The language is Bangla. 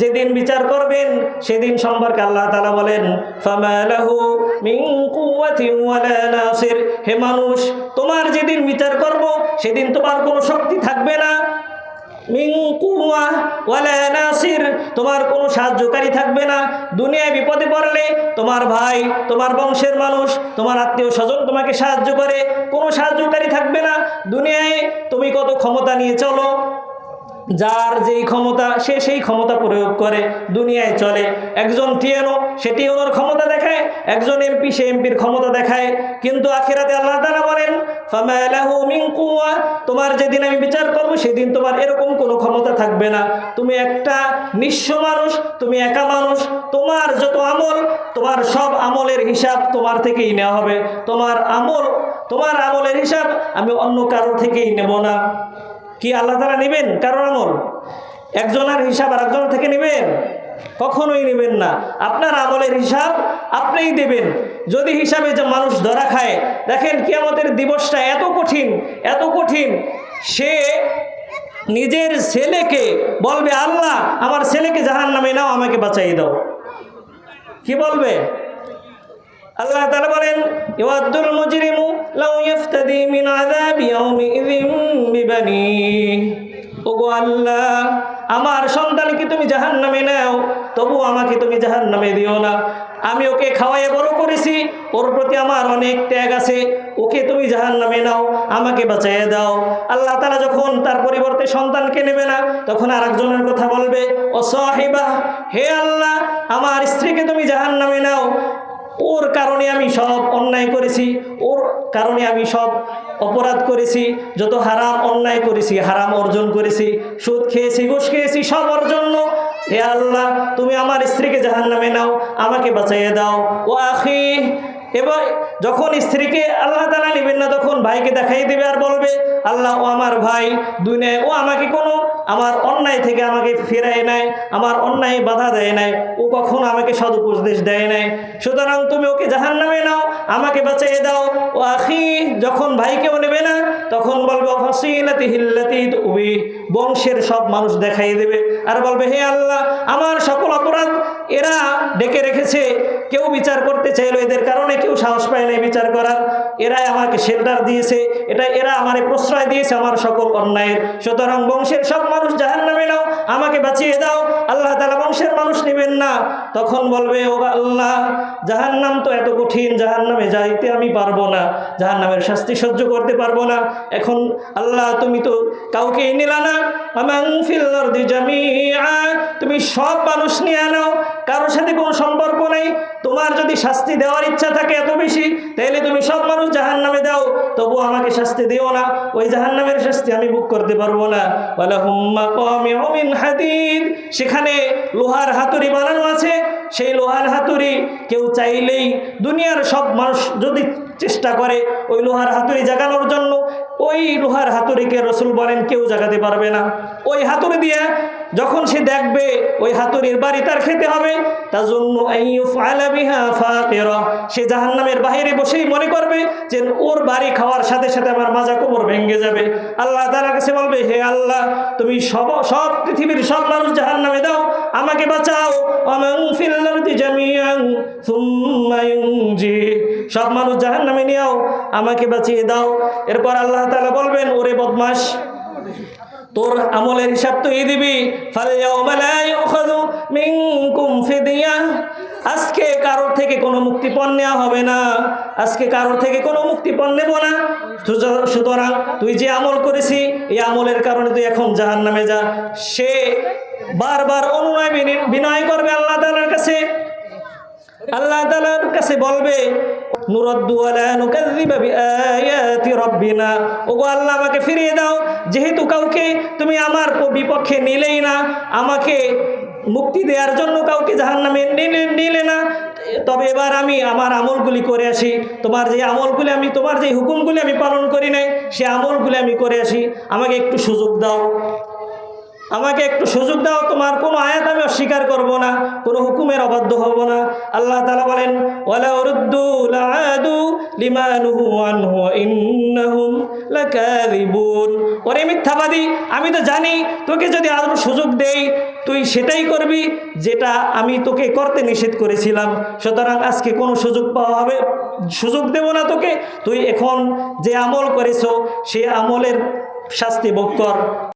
যেদিন বিচার করবেন, সেদিন সম্পর্কে আল্লাহ তালা বলেন হে মানুষ, তোমার যেদিন বিচার করব, সেদিন তোমার কোনো শক্তি থাকবে না। তোমার কোনো সাহায্যকারী থাকবে না। দুনিয়ায় বিপদে পড়লে তোমার ভাই, তোমার বংশের মানুষ, তোমার আত্মীয় স্বজন তোমাকে সাহায্য করে। কোনো সাহায্যকারী থাকবে না। দুনিয়ায় তুমি কত ক্ষমতা নিয়ে চলো। যার যেই ক্ষমতা, সে সেই ক্ষমতা প্রয়োগ করে, দুনিয়ায় চলে। একজন টিএনও সে টিএনওর ক্ষমতা দেখায়, একজন এমপি, সে এমপির ক্ষমতা দেখায়। কিন্তু আখিরাতে আল্লাহ তাআলা বলেন তোমার যেদিন আমি বিচার করব, সেদিন তোমার এরকম কোনো ক্ষমতা থাকবে না। তুমি একটা নিঃস্ব মানুষ, তুমি একা মানুষ, তোমার যত আমল, তোমার সব আমলের হিসাব তোমার থেকেই নেওয়া হবে। তোমার আমল, তোমার আমলের হিসাব আমি অন্য কারও থেকেই নেব না। কি আল্লাহ তারা নেবেন? কারোর আমল। একজনের হিসাব আর একজনের থেকে নেবেন? কখনোই নেবেন না। আপনার আমলের হিসাব আপনিই দেবেন। যদি হিসাবে যে মানুষ ধরা খায়, দেখেন কি আমাদের দিবসটা এত কঠিন এত কঠিন। সে নিজের ছেলেকে বলবে, আল্লাহ, আমার ছেলেকে জাহান নামে নাও, আমাকে বাঁচাই দাও। কি বলবে? আল্লাহ তাআলা বলেন ইয়াদুল মুজরিমু লাউ ইফতাদি মিন আযাবি ইয়াউমিযিন বিবানি। ওগো আল্লাহ, আমার সন্তানকে তুমি জাহান্নামে নাও, তবু আমাকে তুমি জাহান্নামে দিও না। আমি ওকে খাওয়াইয়ে বড় করেছি, ওর প্রতি আমার অনেক ত্যাগ আছে, ওকে তুমি জাহান্নামে নাও, আমাকে বাঁচাইয়ে দাও। আল্লাহ তাআলা যখন তার পরিবর্তে সন্তানকে নেবে না, তখন আর একজনের কথা বলবে, ও সাহিবা, হে আল্লাহ, আমার স্ত্রীকে তুমি জাহান্নামে নাও ওর কারণে আমি সব অন্যায় করেছি, ওর কারণে আমি সব অপরাধ করেছি, যত হারাম অন্যায় করেছি, হারাম অর্জন করেছি, সুদ খেয়েছি, ঘুষ খেয়েছি, সব অর্জন হে আল্লাহ, তুমি আমার স্ত্রীকে জাহান নামে নাও, আমাকে বাঁচাইয়ে দাও। ও আখি এবার যখন স্ত্রীকে আল্লাহ তালা নেবেন না, তখন ভাইকে দেখাই দেবে আর বলবে, আল্লাহ, ও আমার ভাই দুনিয়ায় ও আমাকে কোনো আমার অন্যায় থেকে আমাকে ফেরায় নাই, আমার অন্যায় বাধা দেয় নাই, ও কখনো আমাকে সদ উপদেশ দেয় নাই। সুতরাং তুমি ওকে জাহান নামে নাও, আমাকে বাঁচিয়ে দাও। ও আখি, যখন ভাইকেও নেবে না, তখন বলবে ফসিলাতি হিল্লাতি উবি বংশের সব মানুষ দেখাই দেবে আর বলবে, হে আল্লাহ, আমার সকল অপরাধ এরা ডেকে রেখেছে কেউ বিচার করতে চাইলো এদের কারণে, কেউ সাহস পায় না বিচার করার। এরাই আমাকে শেল্টার দিয়েছে। এটা এরা আমারে প্রশ্রয় দিয়েছে আমার সকল অন্যায়ের। সুতরাং বংশের সব মানুষ জাহান নামে নাও, আমাকে বাঁচিয়ে দাও। আল্লাহ তালা বংশের মানুষ নেবেন না। তখন বলবে, ও আল্লাহ জাহান নাম তো এত কঠিন জাহান নামে যাইতে আমি পারব না। জাহান নামের শাস্তি সহ্য করতে পারব না। এখন আল্লাহ, তুমি তো কাউকে নিলা না। তুমি সব মানুষ নিয়ে আনাও। কারোর সাথে কোনো সম্পর্ক নেই। তোমার যদি শাস্তি দেওয়ার ইচ্ছা থাকে এত বেশি তাহলে তুমি সব মানুষ জাহান নামে দাও। তবু আমাকে শাস্তি দিও না। ওই জাহান নামের শাস্তি আমি বুক করতে পারব না। বলে হুম্মা কমে অমিন সেখানে লোহার হাতুড়ি বানানো আছে। সেই লোহার হাতুড়ি কেউ চাইলেই দুনিয়ার সব মানুষ যদি চেষ্টা করে ওই লোহার হাতুড়ি জাগানোর জন্য, ওই লোহার হাতুড়িকে রসুল বলেন কেউ জাগাতে পারবে না। ওই হাতুড়ি দিয়ে যখন সে দেখবে ওই হাতুড়ির বাড়ি তার খেতে হবে তার জন্য সে জাহান্নামের বাহিরে বসেই মনে করবে যে ওর বাড়ি খাওয়ার সাথে সাথে আমার মাজা কোমর ভেঙে যাবে। আল্লাহ তার কাছে বলবে, হে আল্লাহ, তুমি সব সব পৃথিবীর সব মানুষ জাহান্নামে দাও, আমাকে বাঁচাও। সব মানুষ জাহান নামে নিয়েও আমাকে বাঁচিয়ে দাও। এরপর আল্লাহ তালা বলবেন, ওরে বদমাস তোর আমলের হিসাব তো এই দিবি। আজকে কারোর থেকে কোনো মুক্তিপণ নেওয়া হবে না। আজকে কারোর থেকে কোনো মুক্তিপণ নেব না। সুতরাং- তুই যে আমল করেছি, এই আমলের কারণে তুই এখন জাহান নামে যা। সে বারবার অনুনয় বিনি- বিনয় করবে আল্লাহ তালার কাছে। আল্লাহ তালার কাছে বলবে, নুরদ্দু রাব্বিনা। ওগো আল্লাহ, আমাকে ফিরিয়ে দাও। যেহেতু কাউকে তুমি আমার বিপক্ষে নিলেই না, আমাকে মুক্তি দেওয়ার জন্য কাউকে জাহান্নামে নিলে নিলে না, তবে এবার আমি আমার আমলগুলি করে আসি। তোমার যে আমলগুলি আমি তোমার যে হুকুমগুলি আমি পালন করি নাই, সে আমলগুলি আমি করে আসি। আমাকে একটু সুযোগ দাও। আমাকে একটু সুযোগ দাও তোমার, কোনো আয়াত আমি অস্বীকার করব না, কোনো হুকুমের অবাধ্য হব না। আল্লাহ তালা বলেন ওরে মিথ্যাবাদী, আমি তো জানি, তোকে যদি আরও সুযোগ দেই, তুই সেটাই করবি যেটা আমি তোকে করতে নিষেধ করেছিলাম। সুতরাং আজকে কোনো সুযোগ পাওয়া হবে, সুযোগ দেব না তোকে। তুই এখন যে আমল করেছ, সে আমলের শাস্তি ভোগ কর।